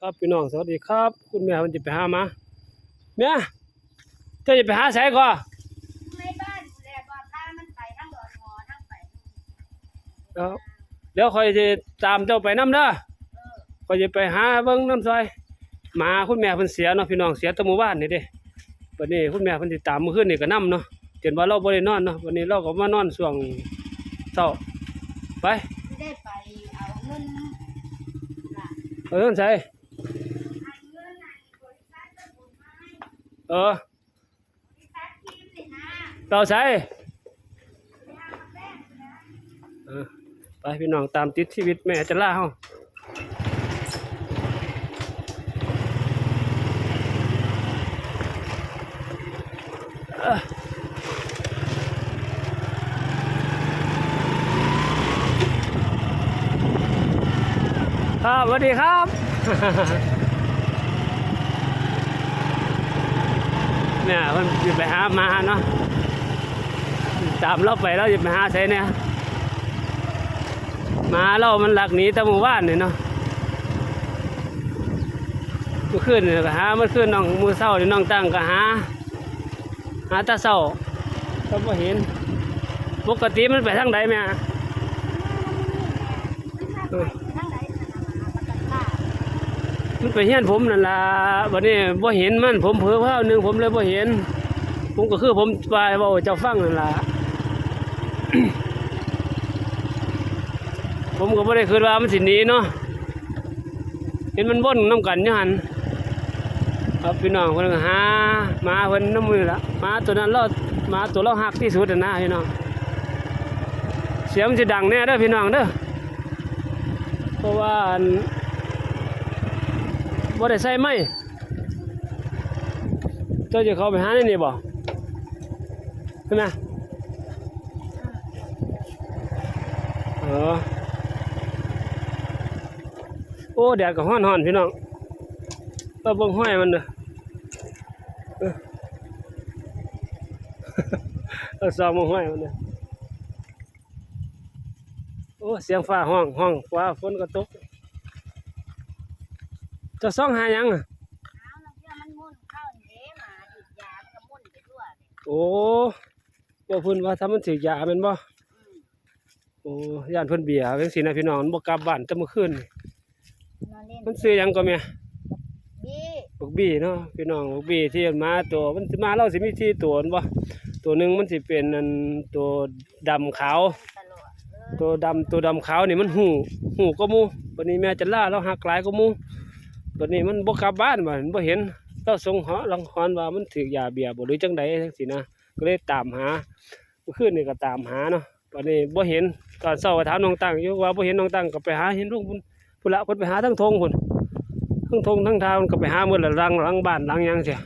ครับพี่น้องสวัสดีครับ คุณแม่มันจะไปหามาแม่เจ้าจะไปหาไสก่อในบ้านดูแลก่อนถ้ามันไปทั้งดอนงอทั้งไปเดี๋ยวเดี๋ยวคอยจะตามเจ้าไปน้ำเด้อเออคอยจะไปหาเบิ่งน้ำซอยหมาคุณแม่เพิ่นเสียเนาะพี่น้องเสียแตะหมู่บ้านนี่เด้วันนี้คุณแม่เพิ่นสิตามมื้อคืนนี่ก็นํเนาะจนว่าเราบ่ได้นอนเนาะวันนี้เราก็มานอนช่วงเช้าไปไม่ได้ไปเอาเงินล่ะเออใส่ให้เงินน่ะบริษัทจะบุญมาให้ เออเต่าใส่ไปพี่น้องตามติดชีวิตแม่จะล่าเฮาเอ้อครับสวัสดีครับ เนี่ยเพิ่นสิไปหามาเนาะตามเราไปแล้วจะไปหาใส่เนี่ยมาเรามันหลักหนีตะหมู่บ้านนี่เนาะมื่อคืนนี่ก็หาเมื่อคืนน้องมือเศร้านี่น้องตั้งก็หา หาตาเศร้าก็บ่เห็นปกติมันไปทางใดแม่ มันไปเฮียนผมนั่นล่ะวันนี้บ่เห็นมันผมเผลอเผาหนึ่งผมเลยบ่เห็น ผมก็คือผมไปเว้าเจ้าฟังนั่นล่ะผมก็บ่ได้คิดว่ามันสิหนีเนาะเห็นมันบ่นน้ำกันยู่หั่นครับพี่น้องเพิ่นหาหมาเพิ่นน้ำมือละหมาตัวนั้นเราหมาตัวเราหักที่สุดนะพี่น้องเสียงมันสิดังแน่เด้อพี่น้องเด้อเพราะว่า บ่ได้ใส่ไหมเจ้าจะเข้าไปหาในนี่บ่เห็นไหมเออโอ้แดดก็ฮ้อนๆพี่น้องเราเบิ่งห้อยมันเด้อเออเอาซองมห้อยมันเด้อโอ้เสียงฟ้าห้องห้องฟ้าฝนก็ตก จะซ่องหาหยังอะเอาแล้วเพื่อมันมุ่นเข้าเด้มาหยุดยามันก็มุ่นไปทั่วเลยโอ้บ่เพิ่นว่าถ้ามันถือยาแม่นบ่อืมโอ้ย่านเพิ่นเบียร์จังซี่นะพี่น้องมันบ่กลับบ้านแต่เมื่อคืนนี่นอนเล่นมันซื้อหยังก็แม่บี้บักบี้เนาะพี่น้องบักบี้ที่มันมาตัวมันสิมาเราสิมีที่ตัวนั่นบ่ตัวหนึงมันสิเป็นอันตัวดำขาว ตลอดเออตัวดำตัวดำขาวนี่มันหูหูก็มูบัดนี้แม่จะล่าเราหักหลายก็มู บัดนี้มันบ่กลับบ้านบ่มันบ่เห็นเราสงเหาะลังคอนว่ามันถือยาเบียบ่หรือจังใดจังซี่นะก็เลยตามหาเมื่อคืนนี่ก็ตามหาเนาะบัดนี้บ่เห็นตอนเช้าก็ถามน้องตั้งอยู่ว่าบ่เห็นน้องตั้งก็ไปหาเห็นลุงพุ่นพุ่นละพิ่นไปหาทั้งทงพุ่นทั้งทงทั้งทางก็ไปหาหมดละรังหลังบ้านหลังยังเสีย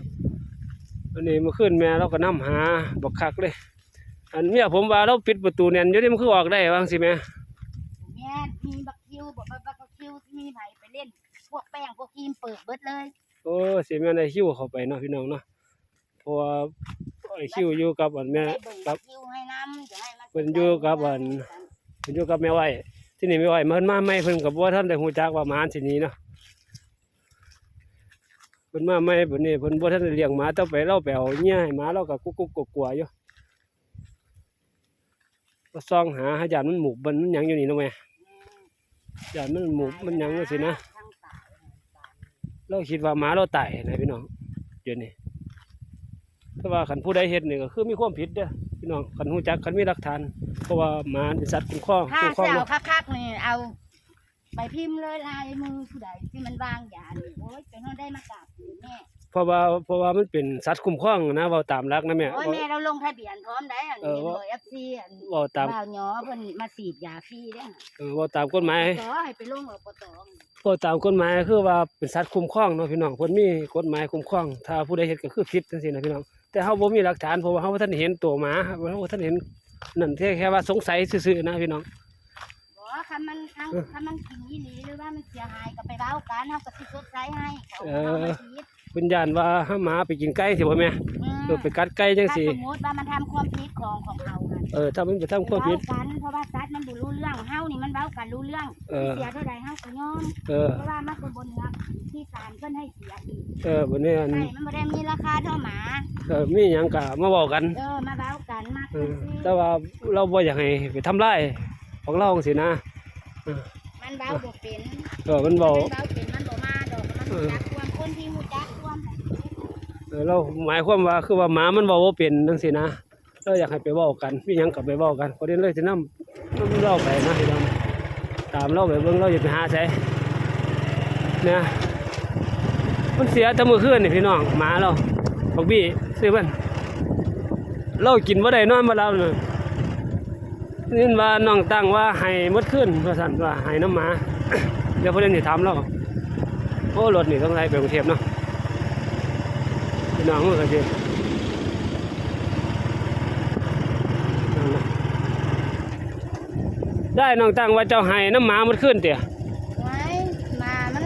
อันนี้เมื่อคืนแม่เราก็นํหาบักคักเลยอันเมียผมว่าเราปิดประตูแน่นอยู่นี่มันคือออกได้ว่างสิแม่แม่มีบักคิวบ่บักคิวมีไผไปเล่น พวกแป้งพวกครีมเปิดเบิดเลยโอ้สิแม่ได้คิวเข้าไปเนาะพี่น้องเนาะเพราะว่าไอ้คิวอยู่กับอันแม่ได้เบิ่งกับคิวให้น้ำจะให้มันเพิ่นอยู่กับอันเพิ่นอยู่กับแม่ไว้ที่นี่แม่ไว้มันมาใหม่เพิ่นก็บ่ทันได้ฮู้จักว่าหมาสิหนี้เนาะเพิ่นมาใหม่บัดนี้เพิ่นบ่ทันได้เลี้ยงหมาต่อไปเราไปเอาเงี้ยให้หมาเราก็กุกๆกลัวๆอยู่ก็ซ่องหาหาญาติมันหมูกมันหยังอยู่นี่เนาะแม่ญาติมันหมูกมันหยังจังซี่นะทั้งตายตาย เราคิดว่าหมาเราตายนะพี่น้องเดี๋ยวนี้แต่ว่าขันผู้ใดเห็นนี่ก็คือมีความผิดเด้อพี่น้องขันหูจักขันมีหลักฐาน เพราะว่าหมาเป็นสัตว์คุ้มครองถ้าคุ้มครองจะเอาเนาะคักๆนี่เอาไปพิมพ์เลยลายมือผู้ใดที่มันวางยานี่โอ้ยจะนอนได้มากราบอยู่แม่ เพราะว่าเพราะว่ามันเป็นสัตว์คุ้มครองนะเว่าตามหลักนะแม่ โอ้ยแม่เราลงทะเบียนพร้อมได้อันเออนี้ว่าโดยเอฟซีอันเว่าตามบ่าวหยอเพิ่นมาฉีดยาฟรีเด้อเออเว่าตามกฎหมายขอให้ไปลงอบตเว่าตามกฎหมายคือว่าเป็นสัตว์คุ้มครองเนาะพี่น้องเพิ่นมีกฎหมายคุ้มครอง ถ้าผู้ใดเฮ็ดก็คือผิดจังซี่นะพี่น้อง แต่เฮาบ่มีหลักฐานเพราะว่าเฮาบ่ทันเห็นตัวหมาเฮาบ่ทันเห็นนั่นแค่แค่ว่าสงสัยซื่อๆนะพี่น้องบอกว่าคันมันคันเออคันมันกินอีหลีหรือว่ามันเสียหายก็ไปเว้ากันเฮาก็สิชดใช้ให้ขอเอเฮาอมาฉีด เพิ่นย่านว่าหาหมาไปกินไก่สิบ่แม่อืมเออไปกัดไก่จังถ้าซี่สมมุติว่ามันทำความผิดของของเฮาหั่นเออถ้ามันไปทำความผิด เว้ากันเพราะว่าสัตว์มันบ่รู้เรื่องเฮานี่มันเว้ากันรู้เรื่องเออ เสียเท่าใดเฮาก็ยอมเออ เพราะว่ามันเป็นบนเนื้อที่านเพิ่นให้เสียอีกเออบัดนี้อันไก่มันบ่ได้มีราคาเท่าหมาเออมีหยังก็มาเว้ากันเออมาเว้ากันมาเอคุอยสิแต่ว่าเราบ่อยากให้ไปทำลายของเราจังซี่นะมันเว้าบ่เป็นเออมันเว้ามันเว้าเป็นมันบ่มาดอกมันรู้จักความคนที่รู้จักความ เราหมายความว่าคือว่าหมามันว้าบ่เป็นจังซี่นะเราอยากให้ไปว้ากันมีหยังก็ไปว้ากันประเด็นเลยสินำนำเราไปนะพี่น้องตามเราไปเบิ่งเราอย่าไปหาใส่เนี่ยมันเสียแต่มื้อคืนนี่พี่น้องหมาเราบักบี้ซื้อมันเรากินบ่าได้นอนบ่หลับเลยนี่ว่าน้องตั้งว่าให้มดคืนว่าซั่นว่าให้น้ำหมา เดี๋ยวประเด็นสิถามเราโอ้รถนี่ต้องไล่ไปกรุงเทพเนาะ พี่น้องมันก็สินั่นล่ะได้น้องตั้งว่าเจ้าให้น้ำหมามันขึ้นเตี่ยไว้มามัน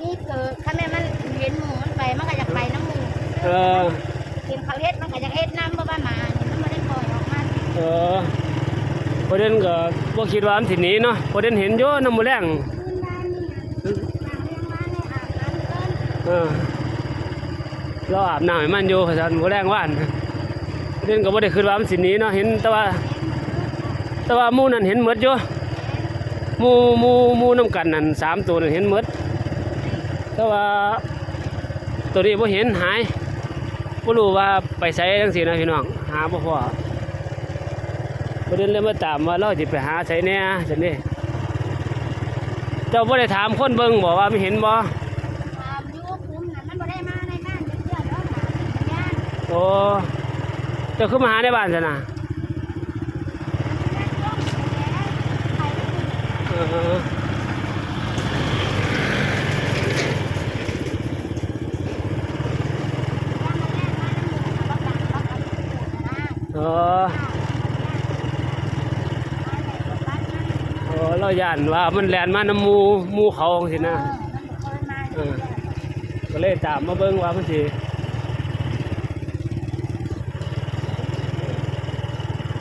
นี่เกิดคันแม่มันเห็นหมูมันไปมันก็อยากไปน้ำหมูเออกินเขาเฮ็ดมันก็อยากเฮ็ดน้ำบ่ว่าหมานี่มันบ่ได้ปล่อยออกมาเออประเด็นก็บ่คิดว่าอันสิหนีเนาะประเด็นเห็นอยู่น้ำมือแรงคืนบ้านนี่น่ะหลังเลี้ยงบ้านในอาบน้ำเอิ้ นเออเราอาบน้ำให้มันอยู่ว่าซั่นมือแรงว่านเด็นก็บ่ได้คิดว่ามันสินี้เนาะเห็นแต่ว่า แต่ว่ามูนั้นเห็นหมดอยู่มูมูมู่นํกันนั่นสามตัวนั่นเห็นหมดแต่ว่าตัวนี้บ่เห็นหายบ่รู้ว่าไปไสจังซี่นะพี่น้องหาบ่พอประเด็นเลยมาตามว่าเราสิไปหาไสแน่จังนี้เจ้าบ่ได้ถามคนเบิ่งบ่ว่าไม่เห็นบ่ โอ้จ้าคือมาหาในบ้านซั่นะเออเออโอ้เราย่านว่ามันแลนมาน้ำมูมูเขาจังซี่นะ เออก็เลยตามมาเบิ่งว่ามันสิ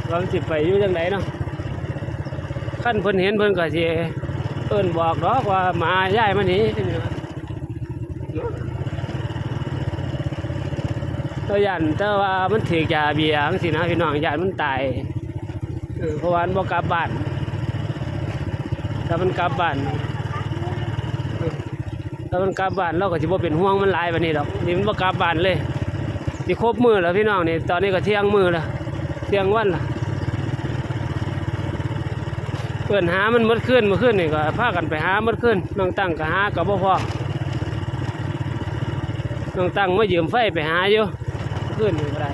ว่ามันสิไปอยู่จังไดเนาะขั้นเพิ่นเห็นเพิ่นก็สิเอิ้นบอกดอกว่ามาย้ายมานี่ตัวยันแต่ว่ามันถือยาเบียงซี่นะพี่น้องยานมันตายเพราะว่ามันบ่กลับบ้านถ้ามันกลับบ้านถ้ามันกลับบ้านเราก็สิบ่เป็นห่วงมันหลายบัดนี้ดอกนี่มันบ่กลับบ้านเลยสิครบมือแล้วพี่น้องนี่ตอนนี้ก็เที่ยงมือแล้วเที่ยงวันละ เพิ่นหามันมดคืนมื่อคืนนี่ก็พากันไปหามดคืนน้องตั้งก็หาก็บ่พอน้องตั้งมายืมไฟไปหาอยู่เมื่อนนี่ก็ได้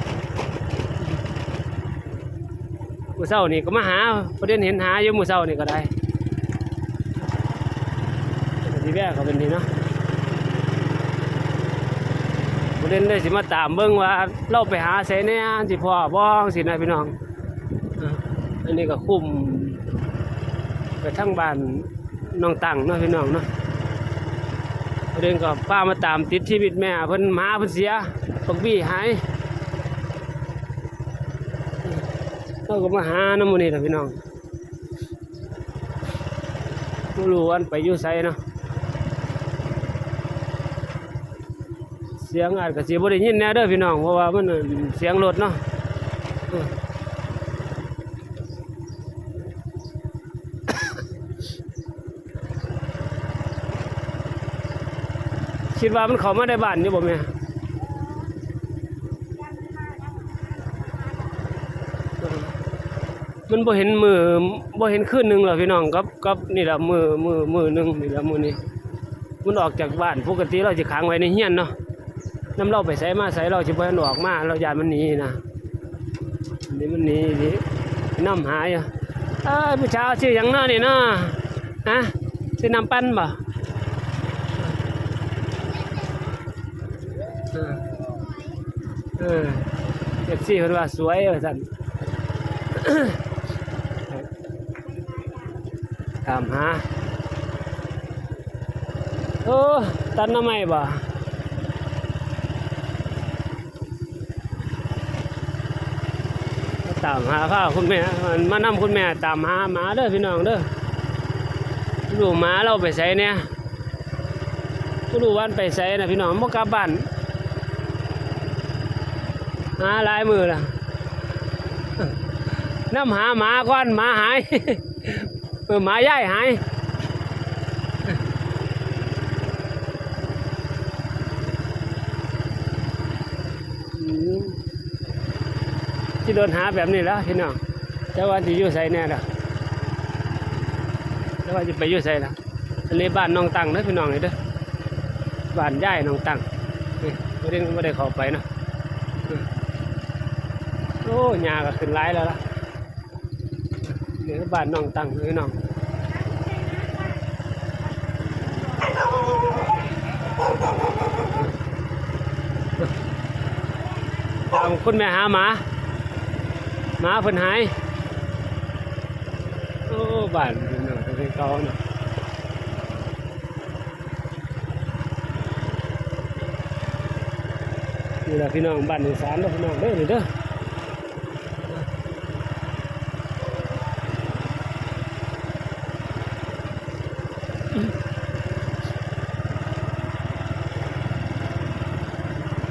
มื้อเช้านี่ก็มาหาประเด็นเห็นหาอยู่มื้อเช้านี่ก็ได้ก็สิแวะก็เป็นนี่เนาะประเด็นเลยสิมาตามเบิ่งว่าเราไปหาไสแหน่สิพ่อบ่สินะพี่น้องอันนี้ก็คุ้ม ไปทั้งบ้านน้องตังเนาะพี่น้องเนาะประเด็นก็ป้ามาตามติดชีวิตแม่เพิ่นหมาเพิ่นเสียปักบี้หายเราก็มาหาน้ำมันนี่แหละพี่น้องบ่รู้วันไปอยู่ไสเนาะเสียงอาจก็สิบ่ได้ยินแน่เด้อพี่น้องเพราะว่ามันเสียงรถเนาะเออ คิดว่ามันเข้ามาในบ้านอยู่บ่แม่มันบ่เห็นมือบ่เห็นคืนหนึ่งหรอพี่น้องกับกับนี่ละมือมือมือหนึ่งนี่ละมือนี้มันออกจากบ้านปกติเราสิขังไว้ในเฮียนเนาะน้ำเราไปใส่มาใส่เราจะไปหนออกมาเรายานมันหนีนะนี่มันหนีสิน้ำหายอะเอ้ยผู้ชายชื่อหยังเนานี่เนาะฮะชื่อน้ำปั้นบ่เออ เออเอฟซีเพิ่นว่าสวยว่าซั่นตามหาโอ้ตันน้ำไม้บ่ตามหาข้าวคุณแม่มันมานำคุณแม่ตามหาหมาเด้อพี่น้องเด้อลูหมาเราไปใส่เนี่ยบ่รู้วันไปไสนะพี่น้องบ่กลับบ้าน หาลายมือล่ะน้ำหาหมาก่อนหมาหายเออหมาย่ายหายที่โดนหาแบบนี้แล้วพี่น้องแต่ว่าจะอยู่ใส่แน่ละแต่ว่าจะไปอยู่ใส่ละอันนี้บ้านน้องตังนะพี่น้องเลยเด้อบ้านย่ายน้องตังนี่ไม่ได้ไม่ได้เข้าไปนะ โอ้ยาก็ขึ้นร้ายแล้วล่ะนี่คือบ้านน้องตังพี่น้องตามคุณแม่หาหมาหมาเพิ่นหายโอ้บ้านพี่น้องเป็นเก่าเนาะนี่แหละพี่น้องบ้านอีสานเด้อพี่น้องเด้อเด้อ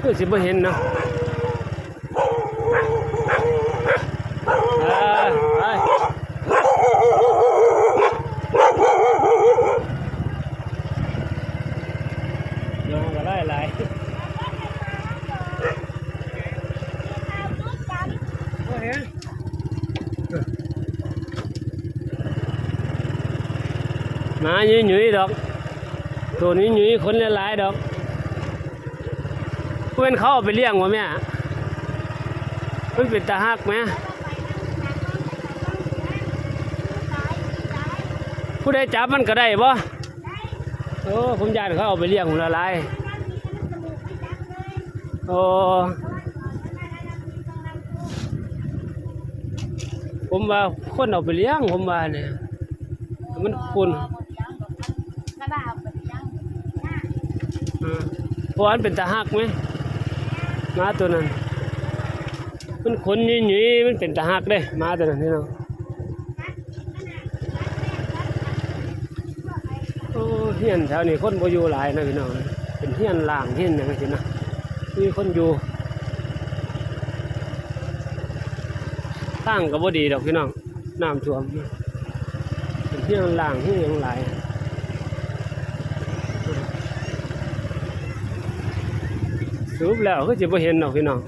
คือสิบ่เห็นเนาะอ่าไปน้องก็ไล่หลายบ่เห็นหมาหยุ่ยๆดอก ตัวนี้หยุ่ยคนหลายๆดอก พื่อนเขาเอาไปเลี้ยงวะแม่มันเป็นตาฮักไหมผู้ใดจับมันก็ได้บ่โอ้ผมญาติเขาเอาไปเลี้ยงผมละลายโอ้ผมว่าคนเอาไปเลี้ยงผมว่าเนี่ยมันคุณแล้วก็เอาไปเลี้ยงหน้าอ่าเพราะอันเป็นตาหักไหมห มาตัวนั้น มันขนยุ่ยๆมันเป็นตาหักเด้มาตัวนั้นนี่เนาะโอ้เฮียนแถวนี้คนบ่อยู่หลายนะพี่น้องเป็นเฮียนล่างเฮียนหยังสินะมีคนอยู่ตั้งก็บ่ดีดอกพี่น้องน้ำท่วมเป็นเฮียนล่างเฮียนหยังหลาย สรุปแล้วก็จะบ่เห็นดอกพี่น้อง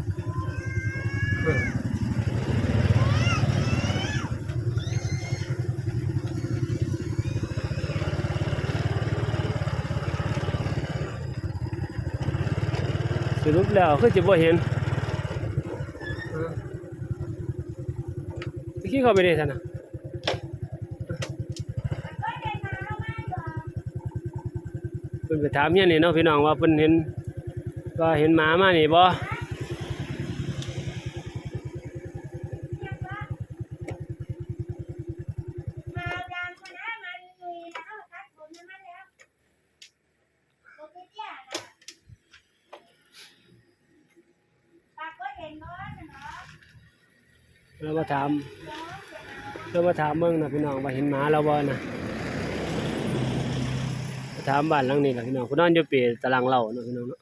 สรุปแล้วก็จะบ่เห็นตะกี้เขาไปได้ท่านนะเพิ่นไปถามเฮียนี่เนาะพี่น้องว่าเพิ่นเห็น ว่าเห็นหมามานี่บ่มาดังคนนั้นมันมีแล้วตัดผมมันแล้วโอเคเปากก็เห็นน้อยนนาะเรามาถามเรามาถามเมืองนะพี่น้องว่าเห็นหมาเราบ่นะถามบ้านหลังนี้ล่ะพี่น้องคุณนอนอยู่เปีตารางเล่าเนาะพี่น้องเนาะ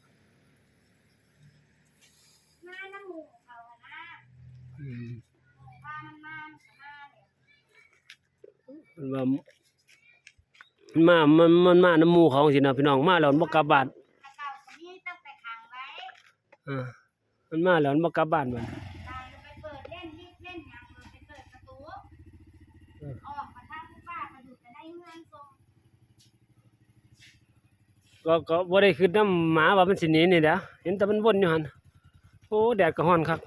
มพามันมามันมาเนี่ยมันว่ามันมามันมันมาน้ำหมู่เขาสินะพี่น้องมาแล้วมันบ่กลับบ้านถ้าเก่าคนนี้ต้องไปขังไว้อ่ามันมาแล้วมันบ่กลับบ้านมันตายไปเปิดเล่นรีบเล่นอย่างเลยไปเปิดประตูออกมาทางผู้ป้ามาอยู่จะได้เงินส่งก็ก็บ่ได้คิดนำหมาว่ามันสิหนีนี่แหละเห็นแต่มันวนอยู่หั่นโอ้แดดก็ร้อนคัก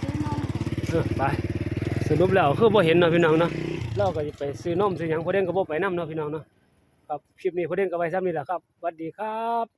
ซื้อนม เออ ไปสรุปแล้วคือบ่เห็นเนาะพี่น้องเนาะเราก็จะไปซื้อนมซื้อหยังพอเด่นก็บ่ไปนํเนาะพี่น้องเนาะครับคลิปนี้พอเด่นก็ไว้ซ้ำนี่แหละครับสวัสดีครับ